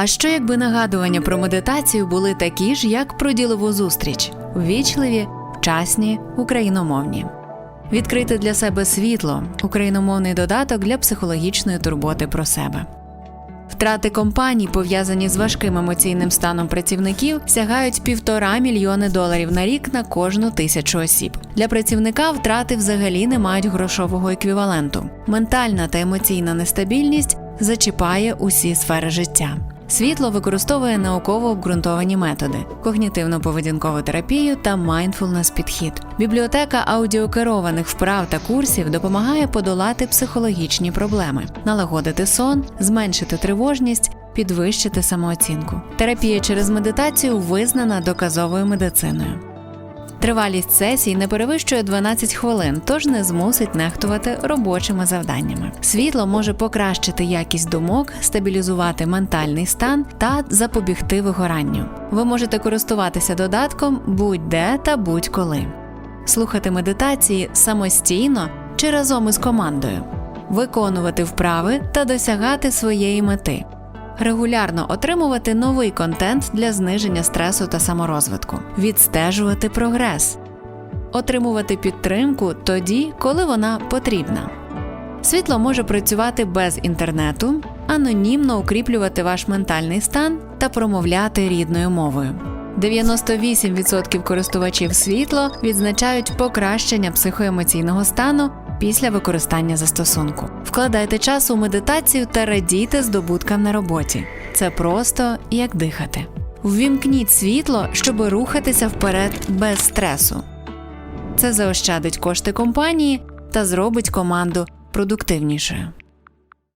А що якби нагадування про медитацію були такі ж, як про ділову зустріч ввічливі, вчасні, україномовні? Відкрити для себе світло україномовний додаток для психологічної турботи про себе. Втрати компаній, пов'язані з важким емоційним станом працівників, сягають півтора мільйони доларів на рік на кожну тисячу осіб. Для працівника втрати взагалі не мають грошового еквіваленту. Ментальна та емоційна нестабільність зачіпає усі сфери життя. Світло використовує науково обґрунтовані методи: когнітивно-поведінкову терапію та майндфулнес підхід. Бібліотека аудіокерованих вправ та курсів допомагає подолати психологічні проблеми, налагодити сон, зменшити тривожність, підвищити самооцінку. Терапія через медитацію визнана доказовою медициною. Тривалість сесій не перевищує 12 хвилин, тож не змусить нехтувати робочими завданнями. Світло може покращити якість думок, стабілізувати ментальний стан та запобігти вигоранню. Ви можете користуватися додатком будь-де та будь-коли, слухати медитації самостійно чи разом із командою, виконувати вправи та досягати своєї мети регулярно отримувати новий контент для зниження стресу та саморозвитку, відстежувати прогрес, отримувати підтримку тоді, коли вона потрібна. Світло може працювати без інтернету, анонімно укріплювати ваш ментальний стан та промовляти рідною мовою. 98% користувачів світло відзначають покращення психоемоційного стану після використання застосунку. Вкладайте час у медитацію та радійте здобуткам на роботі. Це просто як дихати. Ввімкніть світло, щоб рухатися вперед без стресу. Це заощадить кошти компанії та зробить команду продуктивнішою.